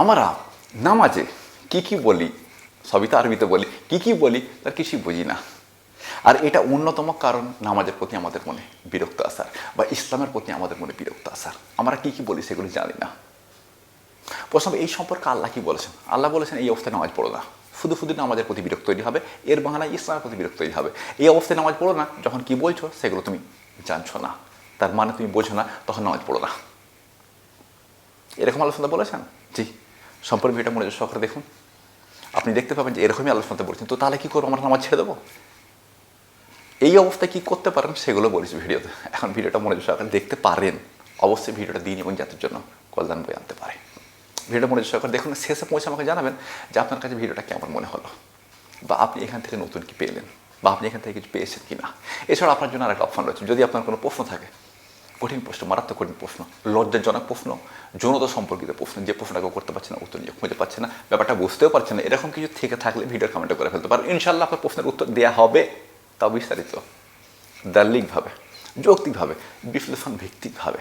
আমরা নামাজে কি কি বলি, সবই তো আরবিতে বলি, কি কি বলি, তার কিছুই বুঝি না। আর এটা অন্যতম কারণ নামাজের প্রতি আমাদের মনে বিরক্ত আসার, বা ইসলামের প্রতি আমাদের মনে বিরক্ত আসার। আমরা কি কি বলি সেগুলি জানি না। প্রশ্ন এই সম্পর্কে আল্লাহ কি বলেছেন? আল্লাহ বলেছেন, এই অবস্থায় নামাজ পড়ো না। শুধু শুধু নামাজের প্রতি বিরক্ত তৈরি হবে। এর বাহানায় ইসলামের প্রতি বিরক্ত তৈরি হবে। এই অবস্থায় নামাজ পড়ো না, যখন কি বলছো সেগুলো তুমি জানছো না। তার মানে তুমি বোঝো না, তখন নামাজ পড়ো না। এরকম আলোচনা বলেছেন? জি। সম্পর্ক ভিডিওটা মনোযোগ সহকারে দেখুন। আপনি দেখতে পাবেন যে এরকমই আলোচনাতে বলছেন, তো তাহলে কি করব? আমরা নামাজ ছেড়ে দেবো? এই অবস্থায় কী করতে পারেন? সেগুলো বলেছি ভিডিওতে। এখন ভিডিওটা মনোযোগ সহকারে দেখতে পারেন। অবশ্যই ভিডিওটা দিন এবং জাতির জন্য কল্যাণ বই আনতে পারে। ভিডিওটা মনোযোগ সহকারে দেখুন। শেষে পৌঁছে আমাকে জানাবেন যে আপনার কাছে ভিডিওটা কেমন মনে হলো বা আপনি এখান থেকে নতুন কি পেলেন বা আপনি এখান থেকে কিছু পেয়েছেন কি না এছাড়া আপনার জন্য আরেকটা অপশন রয়েছে। যদি আপনার কোনো প্রশ্ন থাকে কঠিন প্রশ্ন, মারাত্মক কঠিন প্রশ্ন, লজ্জাজনক প্রশ্ন, যৌনতা সম্পর্কিত প্রশ্ন, যে প্রশ্নটা কেউ করতে পারছে না, উত্তর নিজে খুঁজে পাচ্ছে না, ব্যাপারটা বুঝতেও পারছে না, এরকম কিছু থেকে থাকলে ভিডিওর কমেন্টে করে ফেলতে পারেন ইনশাল্লাহ আপনার প্রশ্নের উত্তর দেওয়া হবে। তাও বিস্তারিত। দার্লিকভাবে, যৌক্তিকভাবে, বিশ্লেষণ ভিত্তিকভাবে।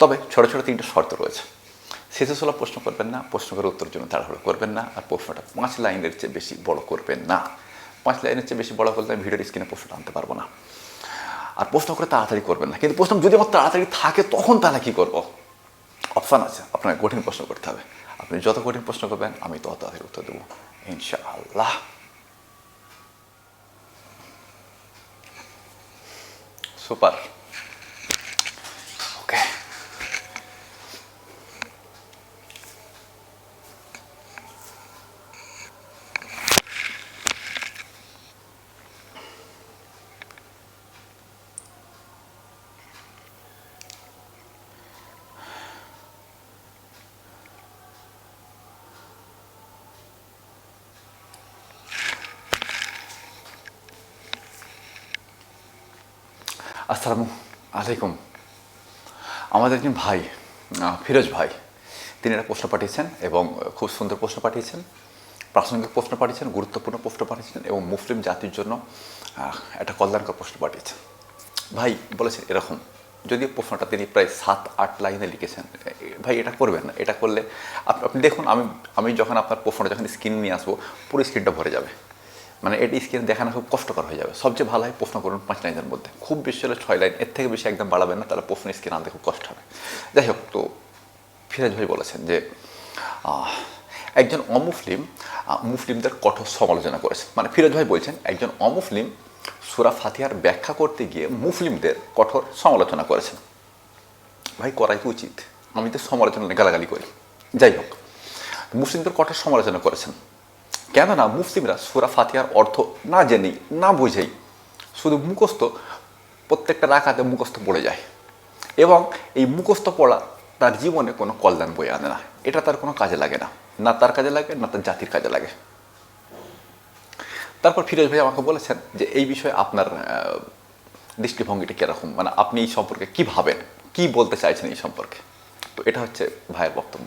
তবে ছোটো ছোটো তিনটে শর্ত রয়েছে। ষোলো প্রশ্ন করবেন না, প্রশ্ন করে উত্তর জন্য তাড়াহুড়ো করবেন না, আর প্রশ্নটা পাঁচ লাইনের চেয়ে বেশি বড় করবেন না। পাঁচ লাইনের চেয়ে বেশি বড় করলে আমি ভিডিওর স্ক্রিনে প্রশ্নটা আনতে পারব না। আর প্রশ্ন করে তাড়াতাড়ি করবেন না। কিন্তু প্রশ্ন যদি আমার তাড়াতাড়ি থাকে, তখন তাহলে কী করব? অপশান আছে। আপনাকে কঠিন প্রশ্ন করতে হবে। আপনি যত কঠিন প্রশ্ন করবেন, আমি তত তাড়াতাড়ি উত্তর দেবো। ইনশাআল্লাহ। সুপার। আসসালামু আলাইকুম। আমাদের একজন ভাই ফিরোজ ভাই, তিনি একটা প্রশ্ন পাঠিয়েছেন এবং খুব সুন্দর প্রশ্ন পাঠিয়েছেন, প্রাসঙ্গিক প্রশ্ন পাঠিয়েছেন, গুরুত্বপূর্ণ প্রশ্ন পাঠিয়েছেন এবং মুসলিম জাতির জন্য একটা কল্যাণকর প্রশ্ন পাঠিয়েছেন। ভাই বলেছেন এরকম, যদিও প্রশ্নটা তিনি প্রায় সাত, আট লাইনে লিখেছেন, ভাই এটা করবেন না, এটা করলে আপনি দেখুন, আমি আমি যখন আপনার প্রশ্নটা যখন স্ক্রিন নিয়ে আসব, পুরো স্ক্রিনটা ভরে যাবে। মানে এটি স্ক্রিনে দেখানো খুব কষ্টকর হয়ে যাবে। সবচেয়ে ভালো হয় প্রশ্ন করুন পাঁচ লাইনের মধ্যে। খুব বেশি হলে ছয় লাইন, এর থেকে বেশি একদম বাড়াবেন না, তাহলে প্রশ্ন স্ক্রিন আনতে খুব কষ্ট হবে। যাই হোক, তো ফিরাজ ভাই বলেছেন যে একজন অমুসলিম মুসলিমদের কঠোর সমালোচনা করেছেন মানে ফিরোজ ভাই বলছেন, একজন অমুসলিম সুরা ফাতিহার ব্যাখ্যা করতে গিয়ে মুসলিমদের কঠোর সমালোচনা করেছেন। ভাই, করাই তো উচিত। আমি তো সমালোচনা গালাগালি করি। যাই হোক, মুসলিমদের কঠোর সমালোচনা করেছেন। কেননা মুসলিমরা সুরা ফাতিহার অর্থ না জেনেই না বুঝেই শুধু মুখস্থ, প্রত্যেকটা রাখাতে মুখস্থ পড়ে যায়। এবং এই মুখস্থ পড়া তার জীবনে কোনো কল্যাণ বয়ে আনে না। এটা তার কোনো কাজে লাগে না। না তার কাজে লাগে, না তার জাতির কাজে লাগে। তারপর ফিরোজ ভাই আমাকে বলেছেন যে, এই বিষয়ে আপনার দৃষ্টিভঙ্গিটা কীরকম? মানে আপনি এই সম্পর্কে কী ভাবেন? কী বলতে চাইছেন এই সম্পর্কে? তো এটা হচ্ছে ভাইয়ের বক্তব্য।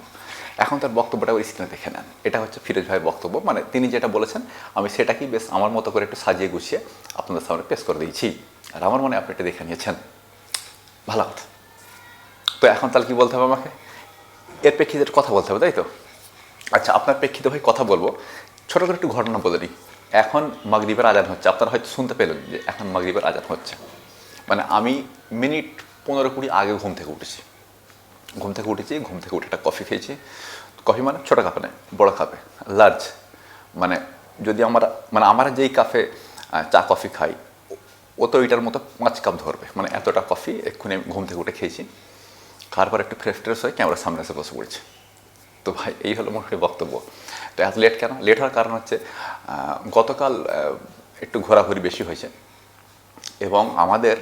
এখন তার বক্তব্যটা ওই স্ক্রিনে দেখে নেন। এটা হচ্ছে ফিরোজ ভাইয়ের বক্তব্য। মানে তিনি যেটা বলেছেন, আমি সেটাকেই বেশ আমার মতো করে একটু সাজিয়ে গুছিয়ে আপনাদের সামনে পেশ করে দিয়েছি। আর আমার মনে আপনি এটা দেখে নিয়েছেন। ভালো কথা। তো এখন তাহলে কী বলতে হবে আমাকে? এর প্রেক্ষিতে কথা বলতে হবে, তাই তো? আচ্ছা আপনার প্রেক্ষিতে ভাই কথা বলব। ছোটো করে একটু ঘটনা বলে দিই। এখন মাগরিবের আজান হচ্ছে। আপনারা হয়তো শুনতে পেলেন যে এখন মাগরিবের আজান হচ্ছে। মানে আমি মিনিট পনেরো কুড়ি আগে ঘুম থেকে উঠেছি। ঘুম থেকে উঠেছি, ঘুম থেকে উঠে একটা কফি খেয়েছি। কফি মানে ছোটো কাপে নয়, বড়ো কাপে লার্জ মানে যদি আমরা মানে আমরা যেই কাপে চা কফি খাই, ও- তো ওইটার মতো পাঁচ কাপ ধরবে। মানে এতটা কফি এক্ষুনি ঘুম থেকে উঠে খেয়েছি। খাওয়ার পর একটু ফ্রেশ ট্রেশ হয়ে ক্যামেরার সামনে এসে বসে পড়েছি। তো ভাই, এই হলো মোটামুটি বক্তব্য। তো এত লেট কেন? লেট হওয়ার কারণ হচ্ছে গতকাল একটু ঘোরাঘুরি বেশি হয়েছে। এবং আমাদের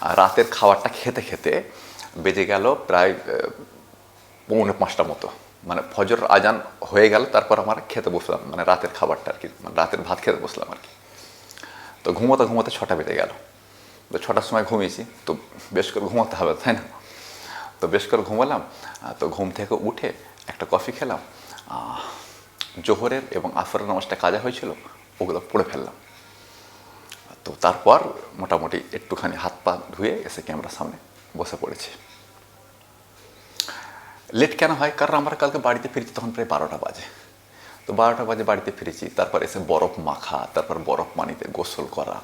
রাতের খাবারটা খেতে খেতে বেজে গেল প্রায় পৌনে পাঁচটা মতো। মানে ফজর আজান হয়ে গেল, তারপর আমার খেতে বসলাম মানে রাতের খাবারটা আর কি মানে রাতের ভাত খেতে বসলাম আর কি। তো ঘুমোতে ঘুমোতে ছটা বেজে গেল। তো ছটার সময় ঘুমিয়েছি, তো বেশ করে ঘুমাতে হবে, তাই না? তো বেশ করে ঘুমালাম তো ঘুম থেকে উঠে একটা কফি খেলাম জোহরের এবং আসরের নামাজটা কাজা হয়েছিল, ওগুলো পড়ে ফেললাম। তো তারপর মোটামুটি একটুখানি হাত পা ধুয়ে এসে ক্যামেরার সামনে বসে পড়েছি। লেট কেন হয়? কারণ আমরা কালকে বাড়িতে ফিরেছি, তখন প্রায় বারোটা বাজে। তো বারোটা বাজে বাড়িতে ফিরেছি, তারপর এসে বরফ মাখা, তারপর বরফ পানিতে গোসল করা।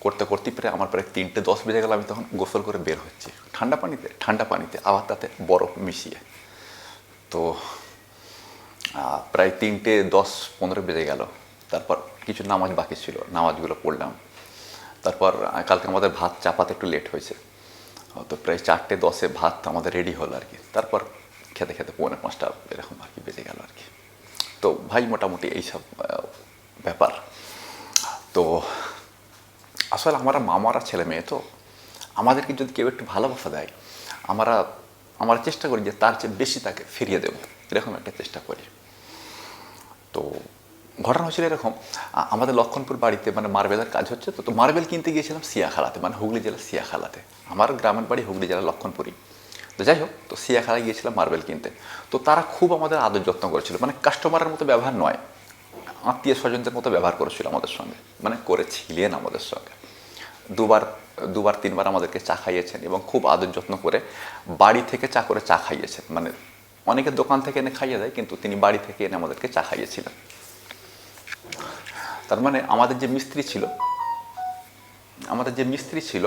করতে করতে প্রায় আমার প্রায় তিনটে দশ বেজে গেল, আমি তখন গোসল করে বের হচ্ছি। ঠান্ডা পানিতে ঠান্ডা পানিতে, আবার তাতে বরফ মিশিয়ে। তো প্রায় তিনটে দশ পনেরো বেজে গেল। তারপর কিছু নামাজ বাকি ছিল, নামাজগুলো পড়লাম। তারপর কালকে আমাদের ভাত চাপাতে একটু লেট হয়েছে। তো প্রায় চারটে, দশে ভাত আমাদের রেডি হলো আর কি। তারপর খেতে খেতে পৌনে পাঁচটা এরকম আর কি বেজে গেল আর কি। তো ভাই মোটামুটি এইসব ব্যাপার। তো আসলে আমরা মামারা ছেলে মেয়ে, তো আমাদেরকে যদি কেউ একটু ভালোবাসা দেয়, আমরা আমরা চেষ্টা করি যে তার চেয়ে বেশি তাকে ফিরিয়ে দেবো। এরকম একটা চেষ্টা করি। তো ঘটনা হয়েছিল এরকম আমাদের লক্ষণপুর বাড়িতে মানে মার্বেলের কাজ হচ্ছে, তো তো মার্বেল কিনতে গিয়েছিলাম সিয়াখালাতে মানে হুগলি জেলার সিয়াখালাতে। আমার গ্রামের বাড়ি হুগলি জেলার লক্ষণপুরই। তো যাই হোক, তো সিয়াখালায় গিয়েছিলাম মার্বেল কিনতে। তো তারা খুব আমাদের আদর যত্ন করেছিল মানে কাস্টমারের মতো ব্যবহার নয়, আত্মীয় স্বজনদের মতো ব্যবহার করেছিল আমাদের সঙ্গে মানে করেছিলেন আমাদের সঙ্গে। দুবার দুবার, তিনবার আমাদেরকে চা খাইয়েছেন এবং খুব আদর যত্ন করে বাড়ি থেকে চা করে চা খাইয়েছেন মানে অনেকে দোকান থেকে এনে খাইয়ে দেয়, কিন্তু তিনি বাড়ি থেকে এনে আমাদেরকে চা খাইয়েছিলেন। তার মানে আমাদের যে মিস্ত্রি ছিল, আমাদের যে মিস্ত্রি ছিল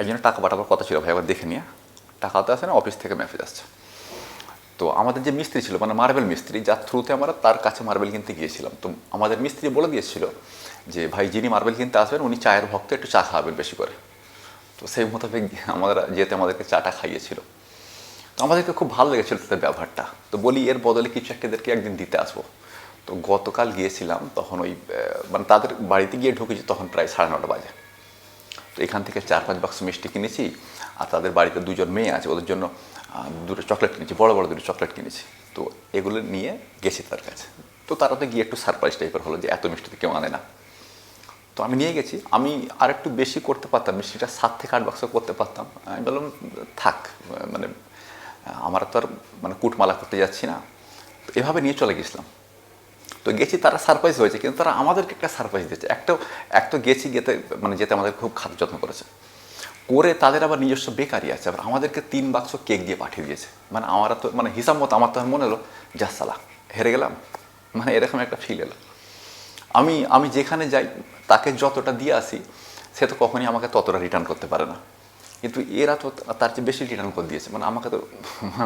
একজনের টাকা পাঠাবার কথা ছিল ভাই আবার দেখে নিয়ে। টাকা তো আসে না, অফিস থেকে মেসেজ আসছে। তো আমাদের যে মিস্ত্রি ছিল মানে মার্বেল মিস্ত্রি, যার থ্রুতে আমরা তার কাছে মার্বেল কিনতে গিয়েছিলাম। তো আমাদের মিস্ত্রি বলে দিয়েছিল যে, ভাই, যিনি মার্বেল কিনতে আসবেন, উনি চায়ের ভক্ত, একটু চা খাওয়াবেন বেশি করে। তো সেই মোতাবেক আমাদের যেতে আমাদেরকে চাটা খাইয়েছিল, তো আমাদেরকে খুব ভালো লেগেছিল তাদের ব্যবহারটা। তো বলি, এর বদলে কিছু একটা এদেরকে একদিন দিতে আসব। তো গতকাল গিয়েছিলাম, তখন ওই মানে তাদের বাড়িতে গিয়ে ঢুকেছি তখন প্রায় সাড়ে নটা বাজে। তো এখান থেকে চার পাঁচ বাক্স মিষ্টি কিনেছি আর তাদের বাড়িতে দুজন মেয়ে আছে, ওদের জন্য দুটো চকলেট কিনেছি, বড় বড় দুটো চকলেট কিনেছি। তো এগুলো নিয়ে গেছি তার কাছে। তো তারা তো গিয়ে একটু সারপ্রাইজ টাইপের হলো যে এত মিষ্টি তো কেউ আনে না। তো আমি নিয়ে গেছি। আমি আর একটু বেশি করতে পারতাম, মিষ্টিটা সাত থেকে আট বাক্স করতে পারতাম। আমি বললাম, থাক মানে আমরা তো আর মানে কুটমালা করতে যাচ্ছি না। তো এভাবে নিয়ে চলে গেছিলাম। তো গেছি তারা সারপ্রাইজ হয়েছে, কিন্তু তারা আমাদেরকে একটা সারপ্রাইজ দিয়েছে। একটা এক তো গেছি গেতে মানে যেতে আমাদের খুব খাদ্য যত্ন করেছে। করে তাদের আবার নিজস্ব বেকারি আছে, আবার আমাদেরকে তিন বাক্স কেক দিয়ে পাঠিয়ে দিয়েছে। মানে আমার তো মানে হিসাব মতো আমার তখন মনে হলো যা সালা, হেরে গেলাম? মানে এরকম একটা ফিল এলো। আমি আমি যেখানে যাই, তাকে যতটা দিয়ে আসি, সে তো কখনই আমাকে ততটা রিটার্ন করতে পারে না। কিন্তু এরা তো তার চেয়ে বেশি রিটার্ন করে দিয়েছে। মানে আমাকে তো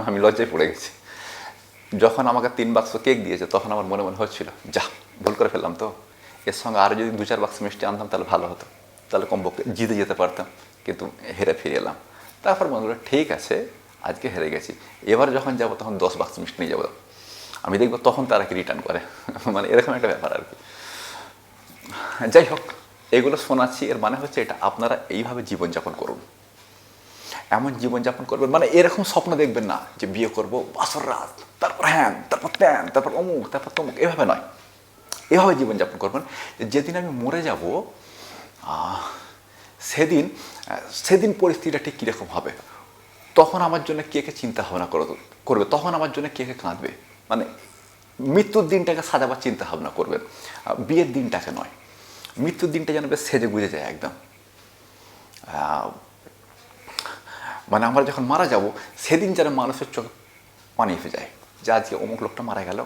আমি লজ্জায় পড়ে গেছি। যখন আমাকে তিন বাক্স কেক দিয়েছে, তখন আমার মনে মনে হচ্ছিল, যা, ভুল করে ফেললাম তো। এর সঙ্গে আরও যদি দু চার বাক্স মিষ্টি আনতাম, তাহলে ভালো হতো। তাহলে কমপক্ষে জিতে যেতে পারতাম, কিন্তু হেরে ফিরে এলাম। তারপর মনে হলো ঠিক আছে, আজকে হেরে গেছি। এবার যখন যাব, তখন দশ বাক্স মিষ্টি নিয়ে যাব। আমি দেখব তখন তারা কি রিটার্ন করে। মানে এরকম একটা ব্যাপার আর কি। যাই হোক, এগুলো শোনাচ্ছি, এর মানে হচ্ছে এটা, আপনারা এইভাবে জীবনযাপন করুন। এমন জীবনযাপন করবেন মানে এরকম স্বপ্ন দেখবেন না যে বিয়ে করব বাসর রাত, তারপর হ্যান, তারপর ত্যান, তারপর অমুক, তারপর তমুক, এভাবে নয়। এভাবে জীবনযাপন করবেন যেদিন আমি মরে যাব সেদিন সেদিন পরিস্থিতিটা ঠিক কীরকম হবে? তখন আমার জন্য কে কে চিন্তা ভাবনা করবে? তখন আমার জন্য কে কে কাঁদবে? মানে মৃত্যুর দিনটাকে সাজাবার চিন্তা ভাবনা করবেন বিয়ের দিনটাকে নয়। মৃত্যুর দিনটা যেন বেশ সেজে গুজে যায় একদম। মানে আমরা যখন মারা যাব, সেদিন যেন মানুষের চোখ পানি এসে যায় যে আজকে অমুক লোকটা মারা গেল।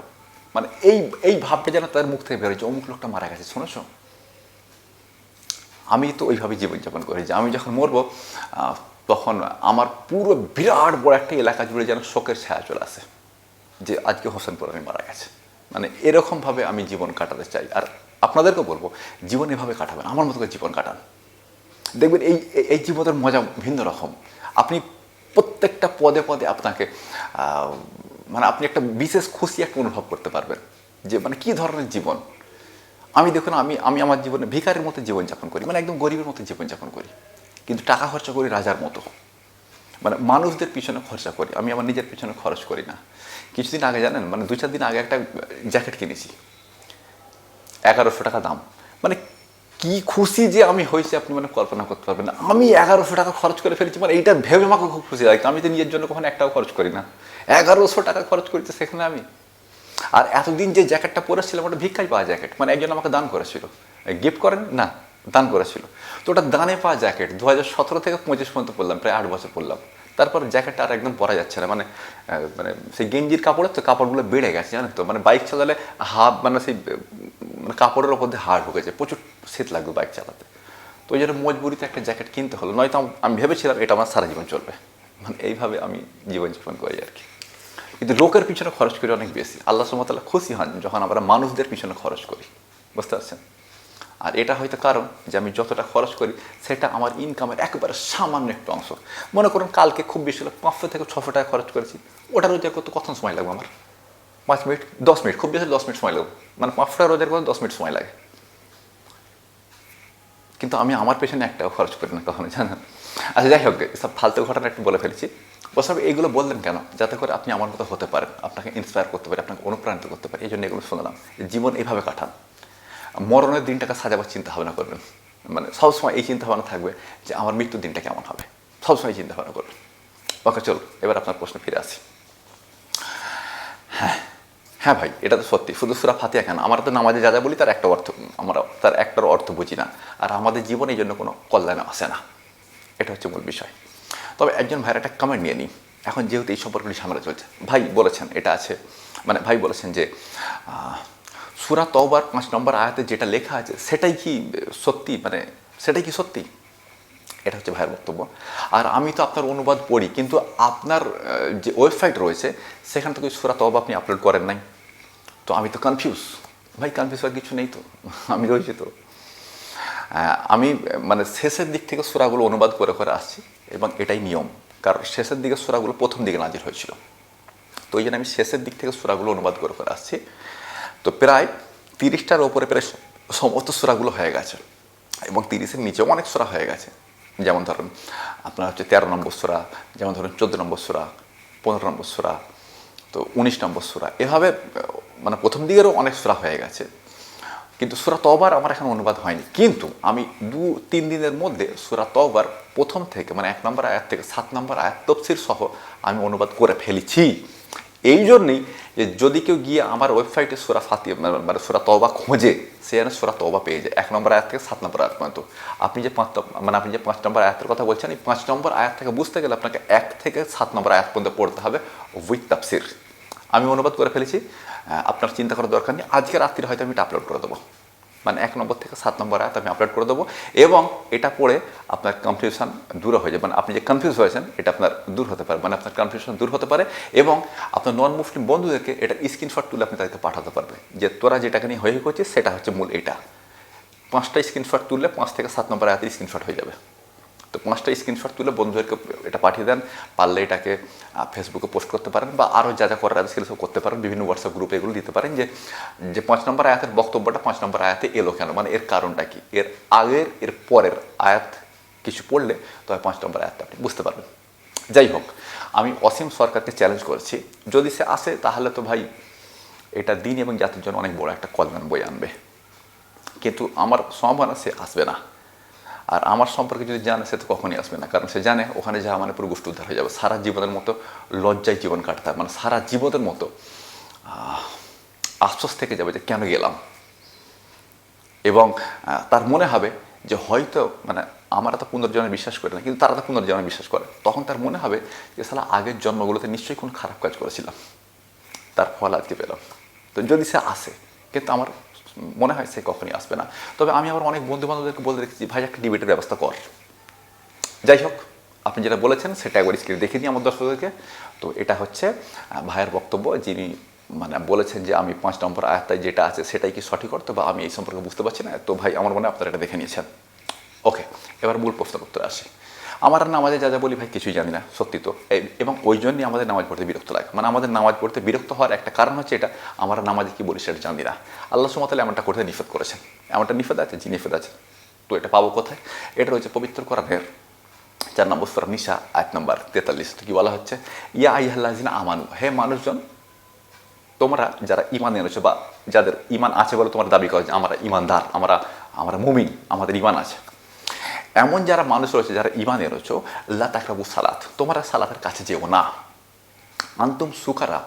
মানে এই এই ভাবটা যেন তার মুখ থেকে বেরোচ্ছে অমুক লোকটা মারা গেছে শুনেছ আমি তো ওইভাবে জীবনযাপন করি যে আমি যখন মরবো তখন আমার পুরো বিরাট বড় একটা এলাকা জুড়ে যেন শোকের ছায়া চলে আসে যে আজকে হোসেনপুর আমি মারা গেছে। মানে এরকমভাবে আমি জীবন কাটাতে চাই। আর আপনাদেরকেও বলব, জীবন এভাবে কাটাবেন, আমার মতো করে জীবন কাটান। দেখবেন এই- এই জীবনের মজা ভিন্ন রকম। আপনি প্রত্যেকটা পদে পদে আপনাকে মানে আপনি একটা বিশেষ খুশি একটা অনুভব করতে পারবেন যে মানে কী ধরনের জীবন? আমি দেখুন, আমি আমি আমার জীবনে ভিকারের মতো জীবনযাপন করি মানে একদম গরিবের মতো জীবনযাপন করি। কিন্তু টাকা খরচা করি রাজার মতো। মানে মানুষদের পিছনে খরচা করি, আমি আমার নিজের পিছনে খরচ করি না। কিছুদিন আগে জানেন মানে দু চার দিন আগে একটা জ্যাকেট কিনেছি। এগারোশো টাকা দাম। মানে কি খুশি যে আমি হয়েছি আপনি মানে কল্পনা করতে পারবেন না। আমি এগারোশো টাকা খরচ করে ফেলেছি মানে এইটা ভেবে আমাকে খুব খুশি লাগে আমি তো নিজের জন্য কখনো একটাও খরচ করি না। এগারোশো টাকা খরচ করেছে সেখানে আমি। আর এতদিন যে জ্যাকেটটা পরেছিলাম ওটা ভিক্ষায় পাওয়া জ্যাকেট। মানে একজন আমাকে দান করেছিল। গিফট করেন? না, দান করেছিল। তো ওটা দানে পাওয়া জ্যাকেট। দু হাজার সতেরো থেকে পঁচিশ পর্যন্ত পড়লাম প্রায় আট বছর পড়লাম তারপর জ্যাকেটটা আর একদম পরা যাচ্ছে না। মানে মানে সেই গেঞ্জির কাপড়ের তো কাপড়গুলো বেড়ে গেছে, জানেন তো? মানে বাইক চালালে হাফ মানে সেই মানে কাপড়ের ওপর দিয়ে হাড় ঢুকেছে, প্রচুর শীত লাগবে বাইক চালাতে। তো ওই জন্য মজবুরিতে একটা জ্যাকেট কিনতে হলো। নয়তো আমি ভেবেছিলাম এটা আমার সারা জীবন চলবে। মানে এইভাবে আমি জীবনযাপন করি আর কি। কিন্তু লোকের পিছনে খরচ করি অনেক বেশি। আল্লাহ সুমতাল্লাহ খুশি হন যখন আমরা মানুষদের পিছনে খরচ করি। বুঝতে পারছেন? আর এটা হয়তো কারণ যে আমি যতটা খরচ করি, সেটা আমার ইনকামের একেবারে সামান্য একটু অংশ। মনে করুন কালকে খুব বেশি হলো, পাঁচশো থেকে ছশো টাকা খরচ করেছি। ওটা রোজগার করতে কত সময় লাগবে আমার? পাঁচ মিনিট? দশ মিনিট, খুব বেশি দশ মিনিট সময় লাগবে। মানে পাঁচশো টাকা রোজগার করতে দশ মিনিট সময় লাগে। কিন্তু আমি আমার পেছনে একটাও খরচ করি না কখনো, জানেন? আচ্ছা যাই হোক, সব ফালতু ঘটনা একটু বলে ফেলেছি। বসব এগুলো বললেন কেন? যাতে করে আপনি আমার মতো হতে পারেন, আপনাকে ইন্সপায়ার করতে পারে, আপনাকে অনুপ্রাণিত করতে পারে, এই জন্য এগুলো শুনলাম। জীবন এইভাবে কাটান। মরণের দিনটাকে সাজাবার চিন্তা ভাবনা করবেন। মানে সবসময় এই চিন্তা ভাবনা থাকবে যে আমার মৃত্যুর দিনটা কেমন হবে। সবসময় চিন্তা ভাবনা করবেন। ওকে চল এবার আপনার প্রশ্ন ফিরে আসি। হ্যাঁ হ্যাঁ ভাই, এটা তো সত্যি। শুধু সুরা ফাতিয়া কেন? আমরা তো নামাজে যা যা বলি, তার একটা অর্থ, আমরা তার একটার অর্থ বুঝি না। আর আমাদের জীবনে এই জন্য কোনো কল্যাণ আসে না। এটা হচ্ছে মূল বিষয়। তবে একজন ভাইয়ের একটা কমেন্ট নিয়ে নিই। এখন যেহেতু এই সম্পর্কে ঝামেলা চলছে, ভাই বলেছেন, এটা আছে। মানে ভাই বলেছেন যে সুরা তওবার পাঁচ নম্বর আয়াতে যেটা লেখা আছে, সেটাই কি সত্যি? মানে সেটাই কি সত্যি? এটা হচ্ছে ভাইয়ের বক্তব্য। আর আমি তো আপনার অনুবাদ পড়ি, কিন্তু আপনার যে ওয়েবসাইট রয়েছে, সেখান থেকে সুরা তওবা আপনি আপলোড করেন নাই। তো আমি তো কনফিউজ ভাই কনফিউজ হওয়ার কিছু নেই তো। আমি রয়েছি তো। আমি মানে শেষের দিক থেকে সুরাগুলো অনুবাদ করে করে আসছি, এবং এটাই নিয়ম। কারণ শেষের দিকে সুরাগুলো প্রথম দিকে নাজির হয়েছিল। তো ওই জন্য আমি শেষের দিক থেকে সুরাগুলো অনুবাদ করে করে আসছি। তো প্রায় তিরিশটার ওপরে প্রায় সমস্ত সুরাগুলো হয়ে গেছে। এবং তিরিশের নিচেও অনেক সুরা হয়ে গেছে। যেমন ধরুন, আপনার হচ্ছে তেরো নম্বর সুরা, যেমন ধরুন চোদ্দ নম্বর সুরা, পনেরো নম্বর সুরা, তো উনিশ নম্বর সুরা। এভাবে মানে প্রথম দিকেরও অনেক সুরা হয়ে গেছে। কিন্তু সুরা তবার আমার এখন অনুবাদ হয়নি। কিন্তু আমি দু, তিন দিনের মধ্যে সুরা তবার প্রথম থেকে মানে এক নম্বর আয়াত থেকে সাত নম্বর আয়াত তফসির সহ আমি অনুবাদ করে ফেলেছি। এই জন্যেই যে যদি কেউ গিয়ে আমার ওয়েবসাইটে সুরা ফাতি মানে- মানে সুরা তবা খোঁজে, সে যেন সুরা তবা পেয়ে যায়। এক নম্বর আয়াত থেকে সাত নম্বর আয়াত পর্যন্ত। আপনি যে পাঁচ মানে আপনি যে পাঁচ নম্বর আয়াতের কথা বলছেন, এই পাঁচ নম্বর আয়াত থেকে বুঝতে গেলে আপনাকে এক থেকে সাত নম্বর আয়াত পর্যন্ত পড়তে হবে উইথ তাফসির। আমি অনুবাদ করে ফেলেছি। আপনার চিন্তা করার দরকার নেই। আজকে রাত্রিরে হয়তো আমি এটা আপলোড করে দেবো। মানে এক নম্বর থেকে সাত নম্বর আয়াত আমি আপলোড করে দেবো। এবং এটা পড়ে আপনার কনফিউশন দূর হয়ে যাবে। মানে আপনি যে কনফিউজ হয়েছেন, এটা আপনার দূর হতে পারে। মানে আপনার কনফিউশন দূর হতে পারে এবং আপনার নন মুসলিম বন্ধুদেরকে এটা স্ক্রিনশট তুলে আপনি তাদেরকে পাঠাতে পারবে। যে তোরা যেটাকে নিয়ে হয়ে করছিস, সেটা হচ্ছে মূল এটা। পাঁচটা স্ক্রিনশট তুললে পাঁচ থেকে সাত নম্বর আয়াতের স্ক্রিনশট হয়ে যাবে। তো পাঁচটা স্ক্রিনশট তুলে বন্ধুদেরকে এটা পাঠিয়ে দেন। পারলে এটাকে ফেসবুকে পোস্ট করতে পারেন বা আরও যা যা করার আছে সেগুলো সব করতে পারেন। বিভিন্ন হোয়াটসঅ্যাপ গ্রুপে এগুলো দিতে পারেন যে যে পাঁচ নম্বর আয়াতের বক্তব্যটা পাঁচ নম্বর আয়াতে এলো কেন? মানে এর কারণটা কি? এর আগের, এর পরের আয়াত কিছু পড়লে তবে পাঁচ নম্বর আয়াতটা আপনি বুঝতে পারবেন। যাই হোক, আমি অসীম সরকারকে চ্যালেঞ্জ করেছি। যদি সে আসে, তাহলে তো ভাই এটা দিন এবং জাতির জন্য অনেক বড় একটা কল্যাণ বই আনবে। কিন্তু আমার সম্ভাবনা সে আসবে না। আর আমার সম্পর্কে যদি জানে, সে তো কখনই আসবে না। কারণ সে জানে, ওখানে যাওয়া মানে পুরো গোষ্ঠী উদ্ধার হয়ে যাবে। সারা জীবনের মতো লজ্জায় জীবন কাটতে মানে সারা জীবনের মতো আফসোস থেকে যাবে যে কেন গেলাম। এবং তার মনে হবে যে হয়তো মানে আমরা তো পুনর্জন্মে বিশ্বাস করি না, কিন্তু তারা তো পুনর্জন্মে বিশ্বাস করে। তখন তার মনে হবে যে, সালা, আগের জন্মগুলোতে নিশ্চয়ই কোনো খারাপ কাজ করেছিলাম। তার ফল আজকে পেলাম। তো যদি সে আসে, কিন্তু আমার মনে হয় সে কখনই আসবে না। তবে আমি আমার অনেক বন্ধু বান্ধবদেরকে বলে রেখেছি, ভাই, একটা ডিবেটের ব্যবস্থা কর। যাই হোক, আপনি যেটা বলেছেন সেটা একবার স্ক্রিনে দেখে দিই আমার দর্শকদেরকে। তো এটা হচ্ছে ভাইয়ের বক্তব্য, যিনি মানে বলেছেন যে আমি পাঁচ নম্বর আয়াতায় যেটা আছে সেটাই কি সঠিক অর্থ বা আমি এই সম্পর্কে বুঝতে পারছি না? তো ভাই, আমার মনে আপনারা এটা দেখে নিয়েছেন। ওকে, এবার মূল প্রশ্নের উত্তরে আসি। আমার নামাজে যা যা বলি ভাই কিছুই জানি না, সত্যি তো। এবং ওই জন্যই আমাদের নামাজ পড়তে বিরক্ত লাগে। মানে আমাদের নামাজ পড়তে বিরক্ত হওয়ার একটা কারণ হচ্ছে এটা, আমরা নামাজে কি বলি সেটা জানি না। আল্লাহ সুমতালে এমনটা করতে নিষেধ করেছেন। এমনটা নিফেদ আছে? জি, নিষেধ আছে। তো এটা পাবো কোথায়? এটা রয়েছে পবিত্র কোরআনের চার নম্বর সুরা নিশা এক নম্বর তেতাল্লিশ। কি বলা হচ্ছে? ইয়া আইহাল্লাহিনা আমানু, হে মানুষজন, তোমরা যারা ইমান এনেছো বা যাদের ইমান আছে বলে তোমরা দাবি করো যে আমরা ইমানদার আমরা আমরা মুমিন, আমাদের ইমান আছে। এমন যারা মানুষ রয়েছে, যারা ইমান এনেছো লা তাকরাবু সালাত। তোমরা সালাতের কাছে যেও না। আন্তম সুকারা।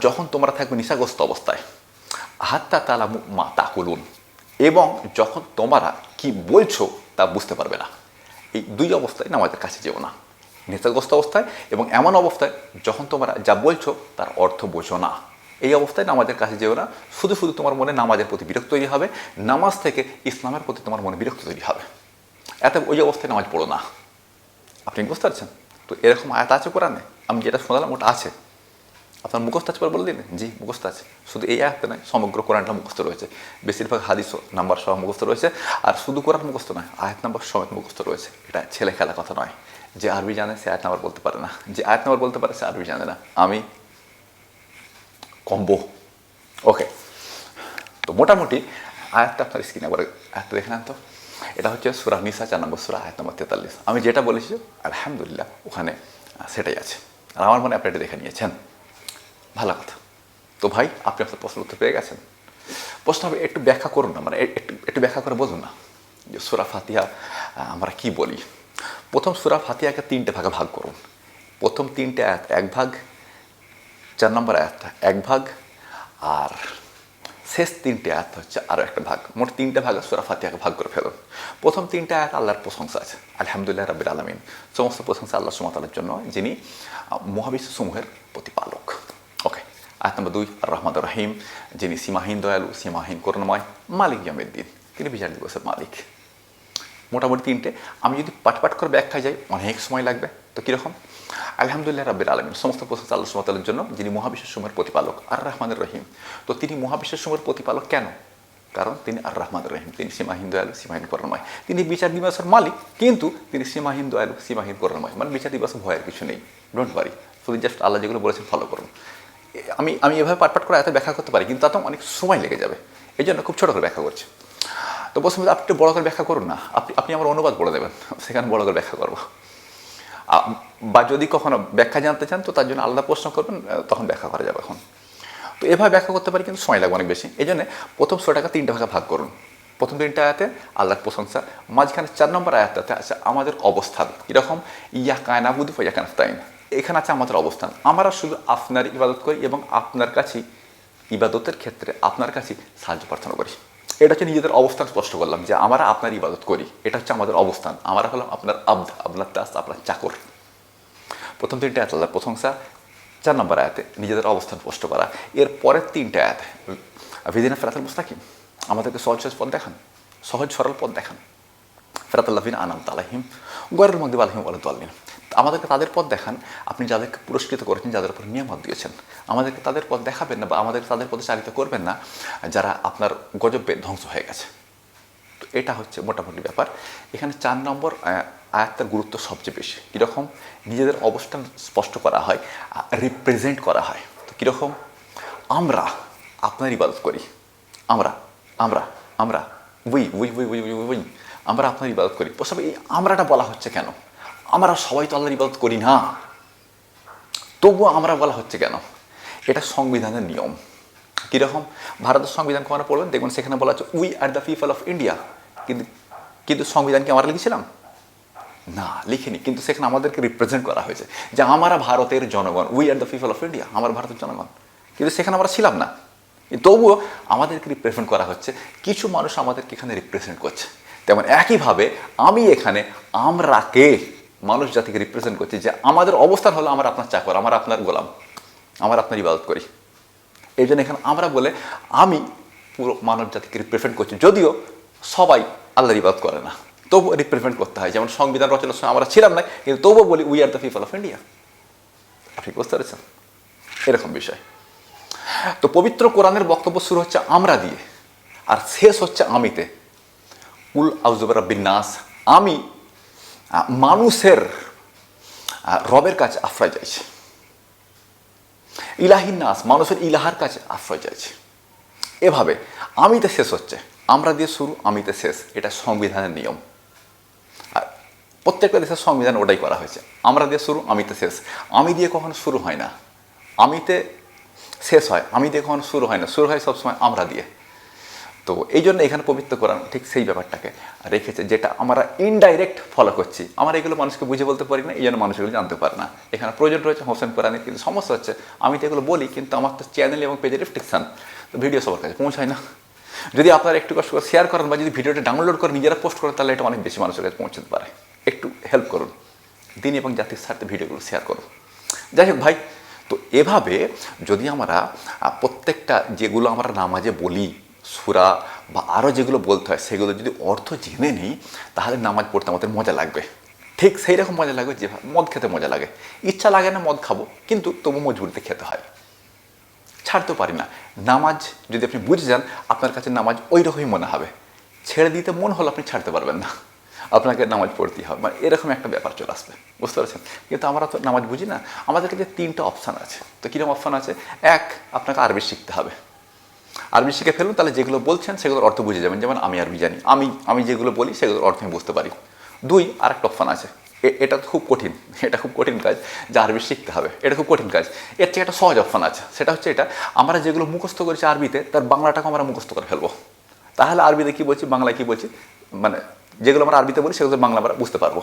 যখন তোমরা থাকবে নিশাগ্রস্ত অবস্থায়। হাত্তা তালা মা তাকুলুন। এবং যখন তোমরা কি বলছো তা বুঝতে পারবে না। এই দুই অবস্থায় নামাজের কাছে যেও না। নেশাগ্রস্ত অবস্থায় এবং এমন অবস্থায় যখন তোমরা যা বলছো তার অর্থ বোঝো না। এই অবস্থায় নামাজের কাছে যেও না। শুধু শুধু তোমার মনে নামাজের প্রতি বিরক্ত তৈরি হবে। নামাজ থেকে ইসলামের প্রতি তোমার মনে বিরক্ত তৈরি হবে। এত ওই অবস্থায় নামাজ পড়ো না। আপনি বুঝতে পারছেন তো এরকম আয়াত আছে কোরআনে? আমি যেটা শোনালাম ওটা আছে। আপনার মুখস্থ আছে বলে দিন জি, মুখস্থ আছে। শুধু এই আয়াতে নয়, সমগ্র কোরআনটা মুখস্থ রয়েছে। বেশিরভাগ হাদিস নাম্বার সহ মুখস্থ রয়েছে। আর শুধু কোরআন মুখস্থ নয়, আয়াত নাম্বার সমেত মুখস্থ রয়েছে। এটা ছেলে খেলা কথা নয়। যে আরবি জানে, সে আয়াত নাম্বার বলতে পারে না। যে আয়াত নাম্বার বলতে পারে, সে আরবি জানে না। আমি কম্বো। ওকে। তো মোটামুটি আয়াতটা আপনার স্ক্রিনে একবার আয়াতটা দেখে নেন তো। এটা হচ্ছে সুরা নিসা চার নম্বর সুরা, আয়াত নম্বর তেতাল্লিশ। আমি যেটা বলেছি, আলহামদুলিল্লাহ, ওখানে সেটাই আছে। আর আমার মনে আপনি এটা দেখে নিয়েছেন। ভালো কথা। তো ভাই, আপনি আপনার প্রশ্ন উত্তর পেয়ে গেছেন। প্রশ্ন হবে, একটু ব্যাখ্যা করুন না মানে একটু একটু ব্যাখ্যা করে বলুন না যে সুরা ফাতিহা আমরা কি বলি। প্রথম সুরা ফাতিহাকে তিনটে ভাগে ভাগ করুন। প্রথম তিনটে এক ভাগ, চার নম্বর আয়াতটা এক ভাগ, আর শেষ তিনটে আয়াত হচ্ছে আরও একটা ভাগ। মোট তিনটে ভাগে সুরা ফাতিহাকে ভাগ করে ফেলুন প্রথম তিনটে আয়াত আল্লাহর প্রশংসা আছে। আলহামদুলিল্লাহ রাবির আলমিন। সমস্ত প্রশংসা আল্লাহ সুমাতালের জন্য, যিনি মহাবিশ্ব সমূহের প্রতিপালক। ওকে আয়াত নম্বর দুই রহমান রহিম যিনি সীমাহীন দয়ালু, সীমাহীন করুণময়, মালিক ইয়ামিদ্দিন তিনি বিচার দিবসের মালিক। মোটামুটি তিনটে। আমি যদি পাট পাট করে ব্যাখ্যা যাই, অনেক সময় লাগবে। তো কীরকম? আলহামদুলিল্লাহ রাব্বির আলমিন, সমস্ত প্রশংসা আল্লাহ সুমতালের জন্য যিনি মহাবিশ্বের সময়ের প্রতিপালক আর রহমানের রহিম। তো তিনি মহাবিশ্বের সময়ের প্রতিপালক কেন? কারণ তিনি আর রহমান রহিম। তিনি সীমাহীন দয়ালু সীমাহীন করুণময়। তিনি বিচার দিবসের মালিক, কিন্তু তিনি সীমাহীন দয়ালু সীমাহীন করুণময়। মানে বিচার দিবসে ভয়ের কিছু নেই। ডোন্ট ওয়ারি শুধু জাস্ট আল্লাহ যেগুলো বলেছেন ফলো করুন। আমি আমি এভাবে পাট পাট করে এত ব্যাখ্যা করতে পারি, কিন্তু তাতে অনেক সময় লেগে যাবে। এই জন্য খুব ছোটো করে ব্যাখ্যা করছি। তো প্রথমে আপনি একটু বড় করে ব্যাখ্যা করুন না। আপনি আপনি আমার অনুবাদ বলে দেবেন। সেখানে বড় করে ব্যাখ্যা করব। বা যদি কখনো ব্যাখ্যা জানতে চান, তো তার জন্য আলাদা প্রশ্ন করবেন তখন ব্যাখ্যা করা যাবে এখন। তো এভাবে ব্যাখ্যা করতে পারি, কিন্তু সময় লাগবে অনেক বেশি। এই জন্য প্রথম টাকা তিনটা ভাগে ভাগ করুন। প্রথম তিনটা আয়াতে আল্লাহর প্রশংসা, মাঝখানে চার নম্বর আয়াতটাতে আছে, আমাদের অবস্থান কীরকম? ইয়া কায়না বুধ ইয়া কানাস্তাইন এখানে আছে আমাদের অবস্থান। আমরা শুধু আপনার ইবাদত করি এবং আপনার কাছেই ইবাদতের ক্ষেত্রে আপনার কাছে সাহায্য প্রার্থনা করি। এটা হচ্ছে নিজেদের অবস্থান স্পষ্ট করলাম যে আমরা আপনার ইবাদত করি। এটা হচ্ছে আমাদের অবস্থান। আমরা হলাম আপনার আব্দ, আপনার দাস, আপনার চাকর। প্রথম তিনটে আয়াত আল্লাহর প্রশংসা চার নম্বর আয়াতে, নিজেদের অবস্থান স্পষ্ট করা। এর পরের তিনটে আয়াত ভিদিনা ফেরাতুল মুস্তাকিম, আমাদেরকে সহজ সহজ পথ দেখান। সহজ সরল পথ দেখান। ফেরাতুল্লাহিন আনাম তালাহিম গরের মধ্যে আলহিম আলহিম আমাদেরকে তাদের পথ দেখান। আপনি যাদেরকে পুরস্কৃত করেছেন, যাদের উপর নিয়ামত দিয়েছেন, আমাদেরকে তাদের পথ দেখাবেন না বা আমাদের তাদের পথে চালিত করবেন না, যারা আপনার গজবে ধ্বংস হয়ে গেছে। তো এটা হচ্ছে মোটামুটি ব্যাপার। এখানে চার নম্বর আয়াতটার গুরুত্ব সবচেয়ে বেশি। কীরকম? নিজেদের অবস্থান স্পষ্ট করা হয় রিপ্রেজেন্ট করা হয়। তো কীরকম? আমরা আপনার ইবাদত করি। আমরা আমরা আমরা we we we we we we আমরা আপনার ইবাদত করি। ওসব এই আমরাটা বলা হচ্ছে কেন? আমরা সবাই তো আল্লাহর ইবাদত করি না। তবুও আমরা বলা হচ্ছে কেন? এটা সংবিধানের নিয়ম। কীরকম? ভারতের সংবিধান কখনো পড়বেন দেখবেন সেখানে বলা হচ্ছে we are the people of India কিন্তু কিন্তু সংবিধান কি আমরা লিখেছিলাম? না, লিখিনি। কিন্তু সেখানে আমাদেরকে রিপ্রেজেন্ট করা হয়েছে যে আমরা ভারতের জনগণ। We are the people of India আমার ভারতের জনগণ। কিন্তু সেখানে আমরা ছিলাম না। তবুও আমাদেরকে রিপ্রেজেন্ট করা হচ্ছে, কিছু মানুষ আমাদেরকে এখানে রিপ্রেজেন্ট করছে। তেমন একইভাবে আমি এখানে, আমরাকে মানুষ জাতিকে রিপ্রেজেন্ট করছি যে আমাদের অবস্থান হলো আমার আপনার চাকর, আমার আপনার গোলাম, আমার আপনার ইবাদত করি। এই জন্য এখানে আমরা বলে আমি পুরো মানব জাতিকে রিপ্রেজেন্ট করছি, যদিও সবাই আল্লাহর ইবাদত করে না তবুও রিপ্রেজেন্ট করতে হয়। যেমন সংবিধান রচনার সময় আমরা ছিলাম না, কিন্তু তবুও বলি we are the people of India আপনি বুঝতে পেরেছেন? এরকম বিষয়। তো পবিত্র কোরআনের বক্তব্য শুরু হচ্ছে আমরা দিয়ে, আর শেষ হচ্ছে আমিতে। উল আউজুবার বিন্যাস আমি মানুষের রবের কাছে আশ্রয় চাইছি। ইলাহিন নাস, মানুষের ইলাহার কাছে আশ্রয় চাইছে। এভাবে, আমিতে শেষ হচ্ছে। আমরা দিয়ে শুরু, আমিতে শেষ। এটা সংবিধানের নিয়ম। আর প্রত্যেকটা দেশের সংবিধান ওটাই করা হয়েছে। আমরা দিয়ে শুরু, আমিতে শেষ। আমি দিয়ে কখনো শুরু হয় না। আমিতে শেষ হয়, আমি দিয়ে কখনো শুরু হয় না। শুরু হয় সবসময় আমরা দিয়ে। তো এই জন্য এখানে পবিত্র কোরআন ঠিক সেই ব্যাপারটাকে রেখেছে, যেটা আমরা ইনডাইরেক্ট ফলো করছি। আমরা এগুলো মানুষকে বুঝে বলতে পারি না, এই জন্য মানুষ এগুলো জানতে পারে না। এখানে প্রয়োজন রয়েছে হোসেন কোরআনের কিন্তু সমস্যা হচ্ছে, আমি তো এগুলো বলি কিন্তু আমার তো চ্যানেল এবং পেজের রেস্ট্রিকশান তো ভিডিও সবার কাছে পৌঁছায় না। যদি আপনারা একটু কষ্ট করে শেয়ার করেন বা যদি ভিডিওটা ডাউনলোড করে নিজেরা পোস্ট করেন, তাহলে এটা অনেক বেশি মানুষের কাছে পৌঁছতে পারে। একটু হেল্প করুন। দিন এবং জাতির স্বার্থে ভিডিওগুলো শেয়ার করুন। যাই হোক ভাই, তো এভাবে যদি আমরা প্রত্যেকটা যেগুলো আমরা নামাজে বলি সুরা বা আরও যেগুলো বলতে হয়, সেগুলো যদি অর্থ জেনে নিই, তাহলে নামাজ পড়তে আমাদের মজা লাগবে। ঠিক সেই রকম মজা লাগবে যে মদ খেতে মজা লাগে। ইচ্ছা লাগে না মদ খাব, কিন্তু তবু মজবুরিতে খেতে হয়। ছাড়তে পারি না। নামাজ যদি আপনি বুঝে যান, আপনার কাছে নামাজ ওই রকমই মনে হবে। ছেড়ে দিতে মন হলো আপনি ছাড়তে পারবেন না। আপনাকে নামাজ পড়তেই হবে। মানে এরকম একটা ব্যাপার চলে আসবে। বুঝতে পারছেন? কিন্তু আমরা তো নামাজ বুঝি না। আমাদের কাছে তিনটা অপশান আছে। তো কীরকম অপশান আছে? এক, আপনাকে আরবি শিখতে হবে। আরবি শিখে ফেলুন, তাহলে যেগুলো বলছেন সেগুলোর অর্থ বুঝে যাবেন। যেমন আমি আরবি জানি, আমি আমি যেগুলো বলি সেগুলোর অর্থ আমি বুঝতে পারি। দুই আর একটা অপশান আছে এটা খুব কঠিন, এটা খুব কঠিন কাজ যে আরবি শিখতে হবে। এটা খুব কঠিন কাজ। এর থেকে একটা সহজ অপশান আছে, সেটা হচ্ছে এটা, আমরা যেগুলো মুখস্থ করেছি আরবিতে, তার বাংলাটাকে আমরা মুখস্থ করে ফেলব। তাহলে আরবিতে কী বলছি, বাংলায় কী বলছি? মানে যেগুলো আমরা আরবিতে বলি সেগুলো বাংলা আমরা বুঝতে পারব।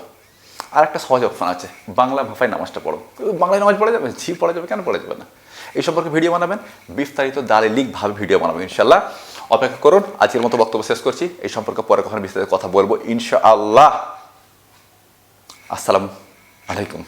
আর একটা সহজ অপশান আছে, বাংলা ভাষায় নামাজটা পড়ো। বাংলায় নামাজ পড়া যাবে? ঝি পড়া যাবে? কেন পড়া যাবে না? এই সম্পর্কে ভিডিও বানাবেন। বিস্তারিত দালে লিখভাবে ভিডিও বানাবেন ইনশাল্লাহ অপেক্ষা করুন, আজকের মতো বক্তব্য শেষ করছি। এই সম্পর্কে পরে কখন বিস্তারিত কথা বলব, ইনশাআল্লাহ। আসসালাম আলাইকুম।